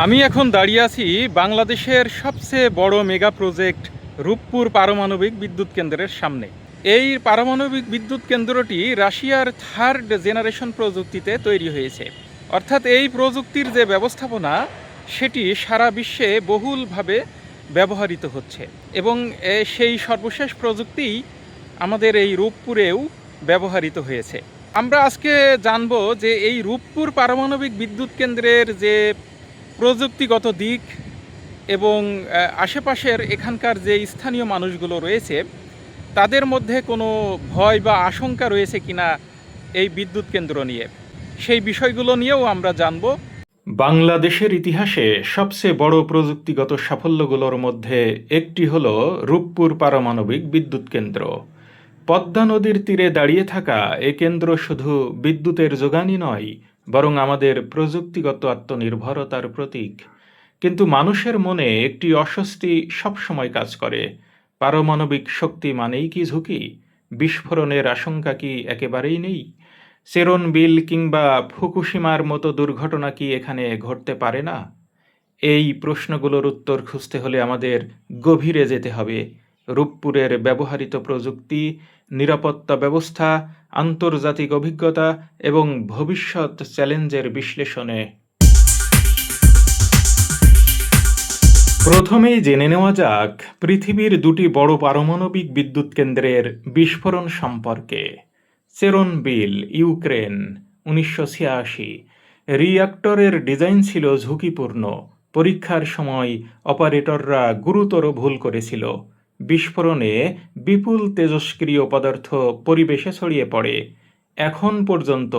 আমি এখন দাঁড়িয়ে আছি বাংলাদেশের সবচেয়ে বড় মেগা প্রজেক্ট রূপপুর পারমাণবিক বিদ্যুৎ কেন্দ্রের সামনে। এই পারমাণবিক বিদ্যুৎ কেন্দ্রটি রাশিয়ার থার্ড জেনারেশন প্রযুক্তিতে তৈরি হয়েছে। অর্থাৎ এই প্রযুক্তির যে ব্যবস্থাপনা, সেটি সারা বিশ্বে বহুলভাবে ব্যবহৃত হচ্ছে এবং সেই সর্বশেষ প্রযুক্তিই আমাদের এই রূপপুরেও ব্যবহৃত হয়েছে। আমরা আজকে জানব যে এই রূপপুর পারমাণবিক বিদ্যুৎ কেন্দ্রের যে প্রযুক্তিগত দিক এবং আশেপাশের এখানকার যে স্থানীয় মানুষগুলো রয়েছে, তাদের মধ্যে কোনো ভয় বা আশঙ্কা রয়েছে কিনা এই বিদ্যুৎ কেন্দ্র নিয়ে? সেই বিষয়গুলো নিয়েও আমরা জানব। বাংলাদেশের ইতিহাসে সবচেয়ে বড় প্রযুক্তিগত সাফল্যগুলোর মধ্যে একটি হল রূপপুর পারমাণবিক বিদ্যুৎ কেন্দ্র। পদ্মা নদীর তীরে দাঁড়িয়ে থাকা এ কেন্দ্র শুধু বিদ্যুতের যোগানই নয় বরং আমাদের প্রযুক্তিগত আত্মনির্ভরতার প্রতীক। কিন্তু মানুষের মনে একটি অস্বস্তি সবসময় কাজ করে। পারমাণবিক শক্তি মানেই কি ঝুঁকি? বিস্ফোরণের আশঙ্কা কি একেবারেই নেই? সেরন বিল কিংবা ফুকুসীমার মতো দুর্ঘটনা কি এখানে ঘটতে পারে না? এই প্রশ্নগুলোর উত্তর খুঁজতে হলে আমাদের গভীরে যেতে হবে। রূপপুরের ব্যবহৃত প্রযুক্তি, নিরাপত্তা ব্যবস্থা, আন্তর্জাতিক অভিজ্ঞতা এবং ভবিষ্যৎ চ্যালেঞ্জের বিশ্লেষণে। প্রথমেই জেনে নেওয়া যাক পৃথিবীর দুটি বড় পারমাণবিক বিদ্যুৎ কেন্দ্রের বিস্ফোরণ সম্পর্কে। সেরন বিল ইউক্রেন, উনিশশো ছিয়াশি। রিয়াক্টরের ডিজাইন ছিল ঝুঁকিপূর্ণ। পরীক্ষার সময় অপারেটররা গুরুতর ভুল করেছিল। বিস্ফোরণে বিপুল তেজস্ক্রিয় পদার্থ পরিবেশে ছড়িয়ে পড়ে। এখন পর্যন্ত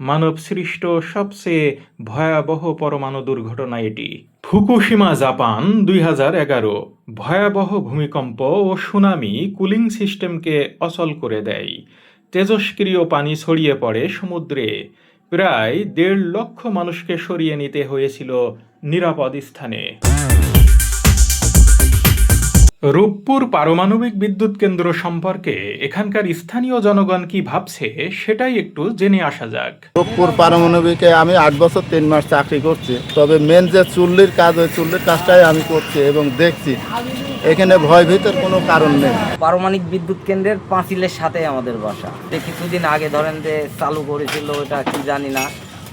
মানবসৃষ্ট সবচেয়ে ভয়াবহ পরমাণু দুর্ঘটনা এটি। ফুকুশিমা, জাপান, দুই হাজার এগারো। ভয়াবহ ভূমিকম্প ও সুনামি কুলিং সিস্টেমকে অচল করে দেয়। তেজস্ক্রিয় পানি ছড়িয়ে পড়ে সমুদ্রে। প্রায় দেড় লক্ষ মানুষকে সরিয়ে নিতে হয়েছিল নিরাপদ স্থানে। রূপপুর পারমাণবিক বিদ্যুৎ কেন্দ্র সম্পর্কে এখানকার স্থানীয় জনগণ কি ভাবছে সেটাই একটু জেনে আসা যাক। রূপপুর পারমাণবিকে আমি আট বছর তিন মাস চাকরি করছি। তবে মেন যে চুল্লির কাজ ওই চুল্লির কাজটাই আমি করছি এবং দেখছি। এখানে ভয় ভীতের কোনো কারণ নেই। পারমাণবিক বিদ্যুৎ কেন্দ্রের পাঁচিলের সাথে আমাদের বাসা। যে কিছুদিন আগে ধরেন যে চালু করেছিল ওটা কি জানি না।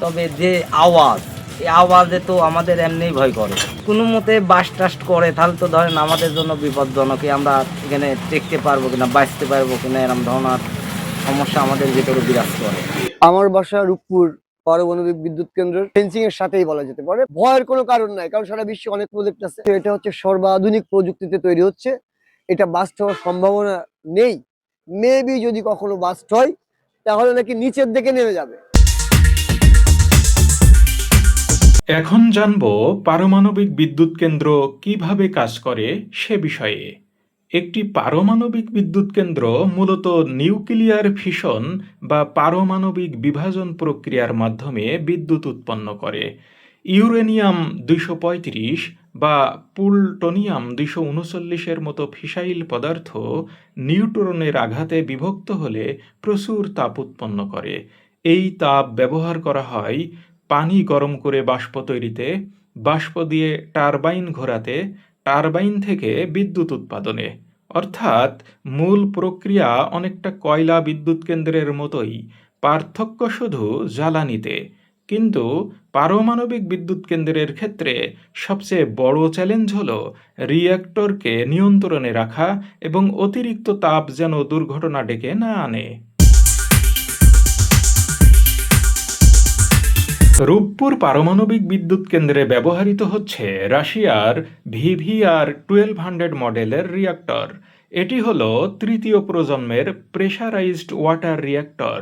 তবে যে আওয়াজ আওয়াজে তো আমাদের এমনিই ভয় করে। কোনো মতে বাস টাস্ট করে, তাহলে তো ধরেন আমাদের জন্য বিপজ্জনক, এই আমরা এখানে টেকতে পারব কিনা, বাঁচতে পারব কিনা এরকম ধরনের সমস্যা আমাদের ভিতরে বিরাজ করে। আমার বাসা রূপপুর পারমাণবিক বিদ্যুৎ কেন্দ্রের ফেন্সিং এর সাথেই বলা যেতে পারে। ভয়ের কোনো কারণ নাই, কারণ সারা বিশ্বে অনেক প্রজেক্ট আছে। এটা হচ্ছে সর্বাধুনিক প্রযুক্তিতে তৈরি হচ্ছে। এটা বাস্ট হওয়ার সম্ভাবনা নেই। মেবি যদি কখনো বাস্ট হয়, তাহলে নাকি নিচের দিকে নেমে যাবে। এখন জানব পারমাণবিক বিদ্যুৎ কেন্দ্র কীভাবে কাজ করে সে বিষয়ে। একটি পারমাণবিক বিদ্যুৎ কেন্দ্র মূলত নিউক্লিয়ার ফিশন বা পারমাণবিক বিভাজন প্রক্রিয়ার মাধ্যমে বিদ্যুৎ উৎপন্ন করে। ইউরেনিয়াম দুইশো পঁয়ত্রিশ বা পুলটোনিয়াম দুইশো উনচল্লিশের মতো ফিসাইল পদার্থ নিউট্রনের আঘাতে বিভক্ত হলে প্রচুর তাপ উৎপন্ন করে। এই তাপ ব্যবহার করা হয় পানি গরম করে বাষ্প তৈরিতে, বাষ্প দিয়ে টারবাইন ঘোরাতে, টারবাইন থেকে বিদ্যুৎ উৎপাদনে। অর্থাৎ মূল প্রক্রিয়া অনেকটা কয়লা বিদ্যুৎ কেন্দ্রের মতোই, পার্থক্য শুধু জ্বালানিতে। কিন্তু পারমাণবিক বিদ্যুৎ কেন্দ্রের ক্ষেত্রে সবচেয়ে বড় চ্যালেঞ্জ হল রিয়্যাক্টরকে নিয়ন্ত্রণে রাখা এবং অতিরিক্ত তাপ যেন দুর্ঘটনা ডেকে না আনে। রূপপুর পারমাণবিক বিদ্যুৎ কেন্দ্রে ব্যবহৃত হচ্ছে রাশিয়ার ভিভিআর টুয়েলভ হান্ড্রেড মডেলের রিয়াক্টর এটি হল তৃতীয় প্রজন্মের প্রেশারাইজড ওয়াটার রিয়াক্টর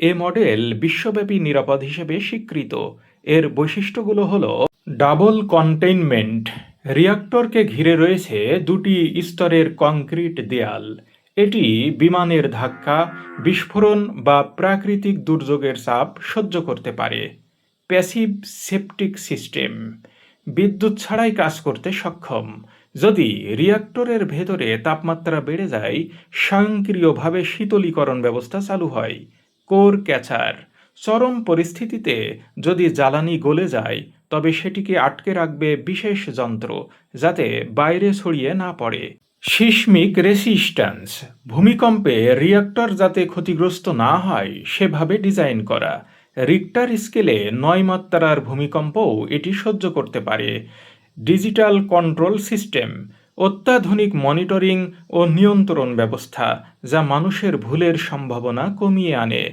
এ মডেল বিশ্বব্যাপী নিরাপদ হিসেবে স্বীকৃত। এর বৈশিষ্ট্যগুলো হল ডাবল কন্টেইনমেন্ট রিয়াক্টরকে ঘিরে রয়েছে দুটি স্তরের কংক্রিট দেয়াল। এটি বিমানের ধাক্কা, বিস্ফোরণ বা প্রাকৃতিক দুর্যোগের চাপ সহ্য করতে পারে। Passive safety system. বিদ্যুৎ ছাড়াই কাজ করতে সক্ষম। যদি রিয়াক্টরের ভেতরে তাপমাত্রা বেড়ে যায়, স্বয়ংক্রিয়ভাবে শীতলীকরণ ব্যবস্থা চালু হয়। Core catcher. চরম পরিস্থিতিতে যদি জ্বালানি গলে যায়, তবে সেটিকে আটকে রাখবে বিশেষ যন্ত্র, যাতে বাইরে ছড়িয়ে না পড়ে। Seismic resistance. ভূমিকম্পে রিয়েক্টর যাতে ক্ষতিগ্রস্ত না হয়, সেভাবে ডিজাইন করা। রিক্টার স্কেলে নয় মাত্রার ভূমিকম্পও এটি সহ্য করতে পারে। ডিজিটাল কন্ট্রোল সিস্টেম অত্যাধুনিক মনিটরিং ও নিয়ন্ত্রণ ব্যবস্থা, যা মানুষের ভুলের সম্ভাবনা কমিয়ে আনে।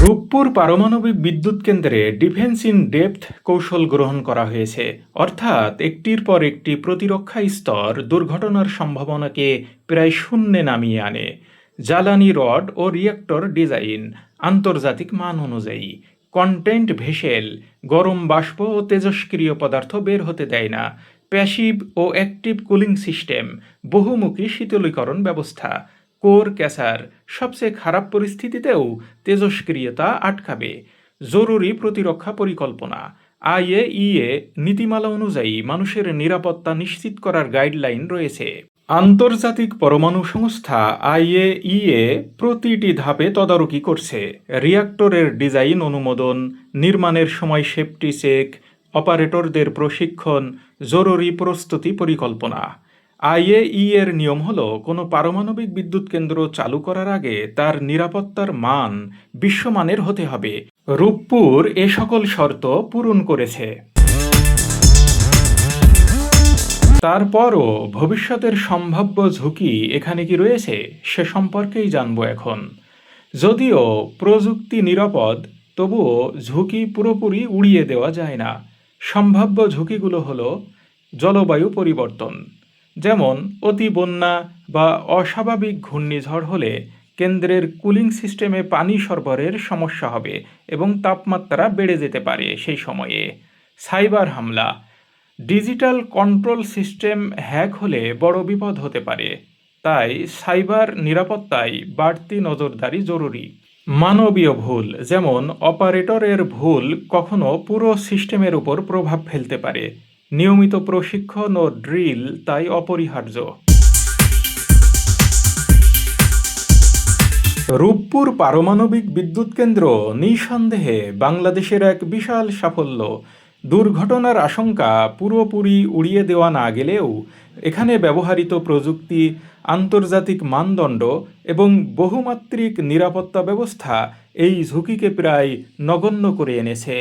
রূপপুর পারমাণবিক বিদ্যুৎ কেন্দ্রে ডিফেন্স ইন ডেপথ কৌশল গ্রহণ করা হয়েছে। অর্থাৎ একটির পর একটি প্রতিরক্ষা স্তর দুর্ঘটনার সম্ভাবনাকে প্রায় শূন্যে নামিয়ে আনে। জ্বালানি রড ও রিয়েক্টর ডিজাইন, আন্তর্জাতিক মান অনুযায়ী। কন্টেন্ট ভেসেল, গরম বাষ্প ও তেজস্ক্রিয় পদার্থ বের হতে দেয় না। প্যাসিভ ও অ্যাক্টিভ কুলিং সিস্টেম, বহুমুখী শীতলীকরণ ব্যবস্থা। কোর ক্যাসার, সবচেয়ে খারাপ পরিস্থিতিতেও তেজস্ক্রিয়তা আটকাবে। জরুরি প্রতিরক্ষা পরিকল্পনা। আইএ ইএ নীতিমালা অনুযায়ী মানুষের নিরাপত্তা নিশ্চিত করার গাইডলাইন রয়েছে। আন্তর্জাতিক পরমাণু সংস্থা আইএইএ প্রতিটি ধাপে তদারকি করছে। রিয়াক্টরের ডিজাইন অনুমোদন, নির্মাণের সময় সেফটি চেক, অপারেটরদের প্রশিক্ষণ, জরুরি প্রস্তুতি পরিকল্পনা। আইএই এর নিয়ম হল, কোনো পারমাণবিক বিদ্যুৎ কেন্দ্র চালু করার আগে তার নিরাপত্তার মান বিশ্বমানের হতে হবে। রূপপুর এ সকল শর্ত পূরণ করেছে। তারপরও ভবিষ্যতের সম্ভাব্য ঝুঁকি এখানে কি রয়েছে, সে সম্পর্কেই জানব এখন। যদিও প্রযুক্তি নিরাপদ, তবুও ঝুঁকি পুরোপুরি উড়িয়ে দেওয়া যায় না। সম্ভাব্য ঝুঁকিগুলো হলো জলবায়ু পরিবর্তন, যেমন অতি বন্যা বা অস্বাভাবিক ঘূর্ণিঝড় হলে কেন্দ্রের কুলিং সিস্টেমে পানি সরবরাহের সমস্যা হবে এবং তাপমাত্রা বেড়ে যেতে পারে সেই সময়ে। সাইবার হামলা ডিজিটাল কন্ট্রোল সিস্টেম হ্যাক হলে বড় বিপদ হতে পারে। তাই সাইবার নিরাপত্তায় বাড়তি নজরদারি জরুরি। মানবীয় ভুল, যেমন অপারেটরের ভুল, কখনো পুরো সিস্টেমের উপর প্রভাব ফেলতে পারে। নিয়মিত প্রশিক্ষণ ও ড্রিল তাই অপরিহার্য। রূপপুর পারমাণবিক বিদ্যুৎ কেন্দ্র নিঃসন্দেহে বাংলাদেশের এক বিশাল সাফল্য। দুর্ঘটনার আশঙ্কা পুরোপুরি উড়িয়ে দেওয়া না গেলেও এখানে ব্যবহৃত প্রযুক্তি, আন্তর্জাতিক মানদণ্ড এবং বহুমাত্রিক নিরাপত্তা ব্যবস্থা এই ঝুঁকিকে প্রায় নগণ্য করে এনেছে।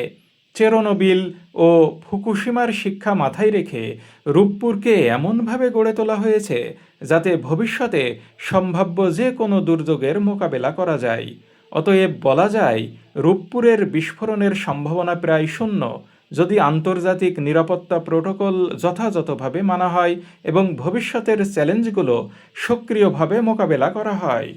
চেরনোবিল ও ফুকুশিমার শিক্ষা মাথায় রেখে রূপপুরকে এমনভাবে গড়ে তোলা হয়েছে যাতে ভবিষ্যতে সম্ভাব্য যে কোনো দুর্যোগের মোকাবেলা করা যায়। অতএব বলা যায়, রূপপুরের বিস্ফোরণের সম্ভাবনা প্রায় শূন্য যদি আন্তর্জাতিক নিরাপত্তা প্রোটোকল যথাযথভাবে মানা হয় এবং ভবিষ্যতের চ্যালেঞ্জগুলো সক্রিয়ভাবে মোকাবেলা করা হয়।